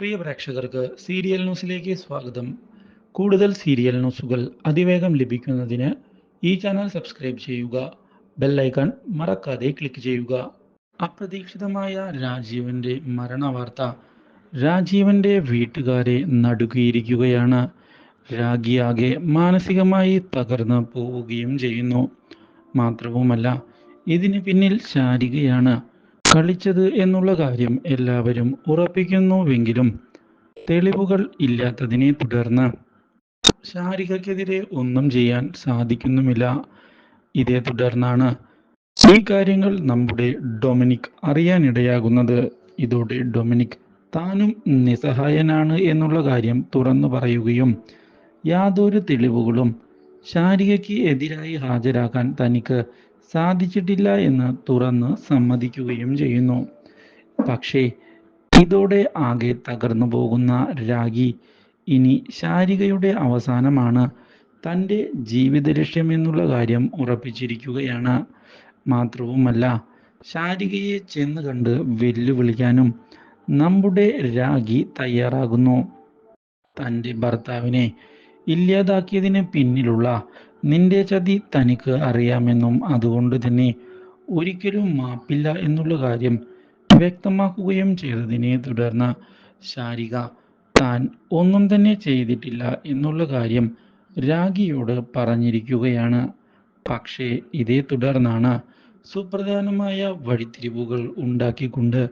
പ്രിയ പ്രേക്ഷകർക്ക് സീരിയൽ ന്യൂസിലേക്ക് സ്വാഗതം. കൂടുതൽ സീരിയൽ ന്യൂസുകൾ അതിവേഗം ലഭിക്കുന്നതിന് ഈ ചാനൽ സബ്സ്ക്രൈബ് ചെയ്യുക. ബെല്ലൈക്കൺ മറക്കാതെ ക്ലിക്ക് ചെയ്യുക. അപ്രതീക്ഷിതമായ രാജീവന്റെ മരണവാർത്ത. രാജീവന്റെ വീട്ടുകാരെ നടുക്കിയിരിക്കുകയാണ്. രാഗിയാകെ മാനസികമായി തകർന്നു പോവുകയും ചെയ്യുന്നു. മാത്രവുമല്ല ഇതിന് പിന്നിൽ ശാരികയാണ്. കളിച്ചത് എന്നുള്ള കാര്യം എല്ലാവരും ഉറപ്പിക്കുന്നുവെങ്കിലും തെളിവുകൾ ഇല്ലാത്തതിനെ തുടർന്ന് ഷാരികക്കെതിരെ ഒന്നും ചെയ്യാൻ സാധിക്കുന്നുമില്ല. ഇതേ തുടർന്നാണ് ഈ കാര്യങ്ങൾ നമ്മുടെ ഡൊമിനിക് അറിയാനിടയാകുന്നത്. ഇതോടെ ഡൊമിനിക് താനും നിസ്സഹായനാണ് എന്നുള്ള കാര്യം തുറന്നു പറയുകയും യാതൊരു തെളിവുകളും ഷാരികയ്ക്ക് എതിരായി ഹാജരാക്കാൻ തനിക്ക് സാധിച്ചിട്ടില്ല എന്ന് തുറന്ന് സമ്മതിക്കുകയും ചെയ്യുന്നു. പക്ഷേ ഇതോടെ ആകെ തകർന്നു പോകുന്ന രാഗി ഇനി ശാരികയുടെ അവസാനമാണ്. തന്റെ ജീവിത ലക്ഷ്യം എന്നുള്ള കാര്യം ഉറപ്പിച്ചിരിക്കുകയാണ്. മാത്രവുമല്ല ശാരികയെ ചെന്ന് കണ്ട് വെല്ലുവിളിക്കാനും നമ്മുടെ രാഗി തയ്യാറാകുന്നു. തന്റെ ഭർത്താവിനെ ഇല്ലാതാക്കിയതിന് പിന്നിലുള്ള നിന്റെ ചതി തനിക്ക് അറിയാമെന്നും അതുകൊണ്ട് തന്നെ ഒരിക്കലും മാപ്പില്ല എന്നുള്ള കാര്യം വ്യക്തമാക്കുകയും ചെയ്തതിനെ തുടർന്ന് ശാരിക താൻ ഒന്നും തന്നെ ചെയ്തിട്ടില്ല എന്നുള്ള കാര്യം രാഗിയോട് പറഞ്ഞിരിക്കുകയാണ്. പക്ഷേ ഇതേ തുടർന്നാണ് സുപ്രധാനമായ വഴിത്തിരിവുകൾ ഉണ്ടാക്കിക്കൊണ്ട്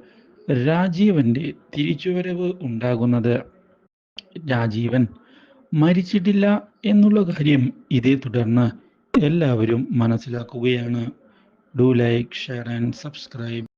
രാജീവന്റെ തിരിച്ചുവരവ് ഉണ്ടാകുന്നത്. രാജീവൻ മരിച്ചിട്ടില്ല എന്നുള്ള കാര്യം ഇതേ തുടർന്ന് എല്ലാവരും മനസ്സിലാക്കുകയാണ്. Do like share and subscribe